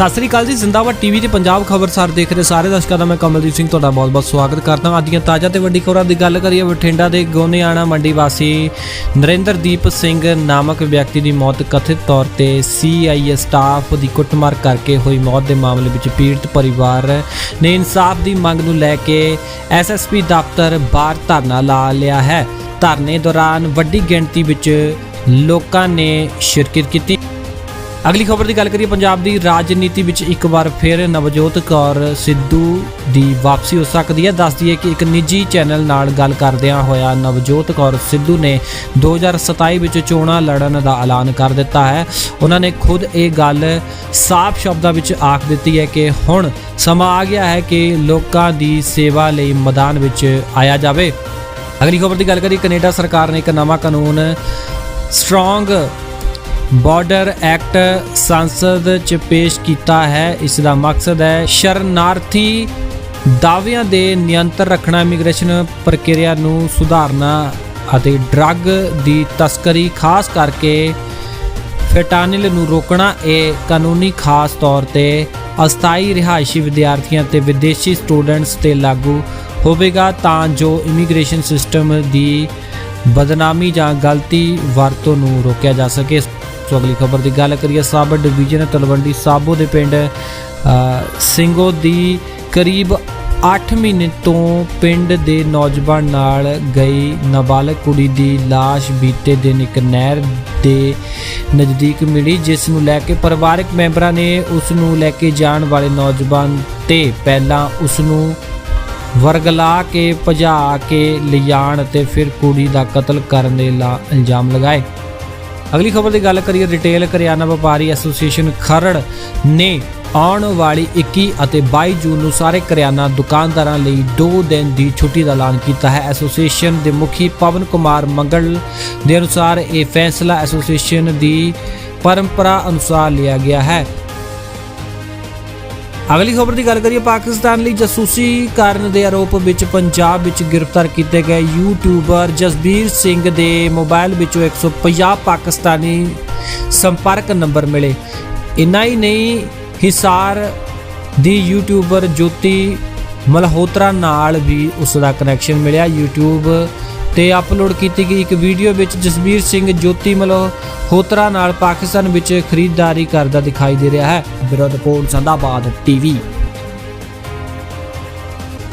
ਸਤਿ ਸ੍ਰੀ ਅਕਾਲ ਜੀ, ਜ਼ਿੰਦਾਬਾਦ ਟੀਵੀ ਤੇ ਪੰਜਾਬ ਖਬਰਸਾਰ ਦੇਖ ਰਹੇ ਸਾਰੇ ਦਰਸ਼ਕਾਂ ਦਾ ਮੈਂ ਕਮਲਦੀਪ ਸਿੰਘ ਤੁਹਾਡਾ ਬਹੁਤ-ਬਹੁਤ ਸਵਾਗਤ ਕਰਦਾ ਹਾਂ। ਅੱਜ ਦੀਆਂ ਤਾਜ਼ਾ ਤੇ ਵੱਡੀ ਖਬਰਾਂ ਦੀ ਗੱਲ ਕਰੀਏ, ਬਠਿੰਡਾ ਦੇ ਗੋਨਿਆਣਾ ਮੰਡੀ ਵਾਸੀ ਨਰਿੰਦਰਦੀਪ ਸਿੰਘ ਨਾਮਕ ਵਿਅਕਤੀ ਦੀ ਮੌਤ ਕਥਿਤ ਤੌਰ ਤੇ ਸੀਆਈਏ ਸਟਾਫ ਦੀ ਕੁੱਟਮਾਰ ਕਰਕੇ ਹੋਈ ਮੌਤ ਦੇ ਮਾਮਲੇ ਵਿੱਚ ਪੀੜਤ ਪਰਿਵਾਰ ਨੇ ਇਨਸਾਫ ਦੀ ਮੰਗ ਨੂੰ ਲੈ ਕੇ ਐਸਐਸਪੀ ਦਫ਼ਤਰ ਬਾਹਰ ਧਰਨਾ ਲਾ ਲਿਆ ਹੈ। ਧਰਨੇ ਦੌਰਾਨ ਵੱਡੀ ਗਿਣਤੀ ਵਿੱਚ ਲੋਕਾਂ ਨੇ ਸ਼ਿਰਕਤ ਕੀਤੀ। ਅਗਲੀ ਖਬਰ ਦੀ ਗੱਲ ਕਰੀਏ, ਪੰਜਾਬ ਦੀ ਰਾਜਨੀਤੀ ਵਿੱਚ ਇੱਕ ਵਾਰ ਫਿਰ ਨਵਜੋਤ ਕੌਰ ਸਿੱਧੂ ਦੀ ਵਾਪਸੀ ਹੋ ਸਕਦੀ ਹੈ। ਦੱਸਦੀ ਹੈ ਕਿ ਇੱਕ ਨਿੱਜੀ ਚੈਨਲ ਨਾਲ ਗੱਲ ਕਰਦਿਆਂ ਹੋਇਆ ਨਵਜੋਤ ਕੌਰ ਸਿੱਧੂ ਨੇ 2027 ਵਿੱਚ ਚੋਣਾਂ ਲੜਨ ਦਾ ਐਲਾਨ ਕਰ ਦਿੱਤਾ ਹੈ। ਉਹਨਾਂ ਨੇ ਖੁਦ ਇਹ ਗੱਲ ਸਾਫ਼ ਸ਼ਬਦਾਂ ਵਿੱਚ ਆਖ ਦਿੱਤੀ ਹੈ ਕਿ ਹੁਣ ਸਮਾਂ ਆ ਗਿਆ ਹੈ ਕਿ ਲੋਕਾਂ ਦੀ ਸੇਵਾ ਲਈ ਮੈਦਾਨ ਵਿੱਚ ਆਇਆ ਜਾਵੇ। ਅਗਲੀ ਖਬਰ ਦੀ ਗੱਲ ਕਰੀਏ, ਕੈਨੇਡਾ ਸਰਕਾਰ ਨੇ ਇੱਕ ਨਵਾਂ ਕਾਨੂੰਨ ਸਟਰੋਂਗ ਬਾਰਡਰ ਐਕਟ ਸੰਸਦ ਚ ਪੇਸ਼ ਕੀਤਾ ਹੈ। ਇਸ ਦਾ ਮਕਸਦ ਹੈ ਸ਼ਰਨਾਰਥੀ ਦਾਅਵਿਆਂ ਦੇ ਨਿਯੰਤਰ ਰੱਖਣਾ, ਇਮੀਗ੍ਰੇਸ਼ਨ ਪ੍ਰਕਿਰਿਆ ਨੂੰ ਸੁਧਾਰਨਾ ਅਤੇ ਡਰੱਗ ਦੀ ਤਸਕਰੀ ਖਾਸ ਕਰਕੇ ਫੈਟਾਨਿਲ ਨੂੰ ਰੋਕਣਾ। ਇਹ ਕਾਨੂੰਨੀ ਖਾਸ ਤੌਰ ਤੇ ਅਸਥਾਈ ਰਿਹਾਇਸ਼ੀ ਵਿਦਿਆਰਥੀਆਂ ਤੇ ਵਿਦੇਸ਼ੀ ਸਟੂਡੈਂਟਸ ਤੇ ਲਾਗੂ ਹੋਵੇਗਾ ਤਾਂ ਜੋ ਇਮੀਗ੍ਰੇਸ਼ਨ ਸਿਸਟਮ ਦੀ ਬਦਨਾਮੀ ਜਾਂ ਗਲਤੀ ਵਰਤੋਂ ਨੂੰ ਰੋਕਿਆ ਜਾ ਸਕੇ। ਸੋ ਅਗਲੀ ਖਬਰ ਦੀ ਗੱਲ ਕਰੀਏ ਸਾਬਰ ਡਿਵੀਜ਼ਨ ਤਲਵੰਡੀ ਸਾਬੋ ਦੇ ਪਿੰਡ ਅ, ਸਿੰਘੋ ਦੀ ਕਰੀਬ 8 ਮਹੀਨੇ ਤੋਂ ਪਿੰਡ ਦੇ ਨੌਜਵਾਨ ਨਾਲ ਗਈ ਨਾਬਾਲਗ ਕੁੜੀ ਦੀ ਲਾਸ਼ ਬੀਤੇ ਦਿਨ ਇੱਕ ਨਹਿਰ ਦੇ ਨਜ਼ਦੀਕ ਮਿਲੀ ਜਿਸ ਨੂੰ ਲੈ ਕੇ ਪਰਿਵਾਰਕ ਮੈਂਬਰਾਂ ਨੇ ਉਸ ਨੂੰ ਲੈ ਕੇ ਜਾਣ ਵਾਲੇ ਨੌਜਵਾਨ ਤੇ ਪਹਿਲਾਂ ਉਸ ਨੂੰ ਵਰਗਲਾ ਕੇ ਭਜਾ ਕੇ ਲਿਜਾਣ ਅਤੇ ਫਿਰ ਕੁੜੀ ਦਾ ਕਤਲ ਕਰਨ ਦੇ ਲਾ ਇਲਜ਼ਾਮ ਲਗਾਏ। ਅਗਲੀ ਖਬਰ ਦੀ ਗੱਲ ਕਰੀਏ ਰਿਟੇਲ ਕਰਿਆਨਾ ਵਪਾਰੀ ਐਸੋਸੀਏਸ਼ਨ ਖਰੜ ਨੇ ਆਉਣ ਵਾਲੀ 21 ਅਤੇ 22 ਜੂਨ ਨੂੰ ਸਾਰੇ ਕਰਿਆਨਾ ਦੁਕਾਨਦਾਰਾਂ ਲਈ 2 ਦਿਨ ਦੀ ਛੁੱਟੀ ਦਾ ਐਲਾਨ ਕੀਤਾ ਹੈ। ਐਸੋਸੀਏਸ਼ਨ ਦੇ ਮੁਖੀ ਪਵਨ ਕੁਮਾਰ ਮੰਗਲ ਦੇ ਅਨੁਸਾਰ ਇਹ ਫੈਸਲਾ ਐਸੋਸੀਏਸ਼ਨ ਦੀ ਪਰੰਪਰਾ ਅਨੁਸਾਰ ਲਿਆ ਗਿਆ ਹੈ। ਅਗਲੀ ਖਬਰ ਦੀ ਗੱਲ ਕਰੀਏ ਪਾਕਿਸਤਾਨ ਲਈ ਜਾਸੂਸੀ ਕਰਨ ਦੇ ਆਰੋਪ ਵਿੱਚ ਪੰਜਾਬ ਵਿੱਚ ਗ੍ਰਿਫਤਾਰ ਕੀਤੇ ਗਏ ਯੂਟਿਊਬਰ ਜਸਬੀਰ ਸਿੰਘ ਦੇ ਮੋਬਾਈਲ ਵਿੱਚੋਂ 150 ਪਾਕਿਸਤਾਨੀ ਸੰਪਰਕ ਨੰਬਰ ਮਿਲੇ। ਇਨਾ ਹੀ ਨਹੀਂ, ਹਿਸਾਰ ਦੀ ਯੂਟਿਊਬਰ ਜੋਤੀ ਮਲਹੋਤਰਾ ਨਾਲ ਵੀ ਉਸ ਦਾ ਕਨੈਕਸ਼ਨ ਮਿਲਿਆ। YouTube ਤੇ ਅਪਲੋਡ ਕੀਤੀ ਗਈ ਇੱਕ ਵੀਡੀਓ ਵਿੱਚ ਜਸਬੀਰ ਸਿੰਘ ਜੋਤੀ ਮਲਹੋਤਰਾ ਨਾਲ ਪਾਕਿਸਤਾਨ ਵਿੱਚ ਖਰੀਦਦਾਰੀ ਕਰਦਾ ਦਿਖਾਈ ਦੇ ਰਿਹਾ ਹੈ। ਬਿਰੋ ਰਿਪੋਰਟ ਸੰਦਾਬਾਦ ਟੀਵੀ।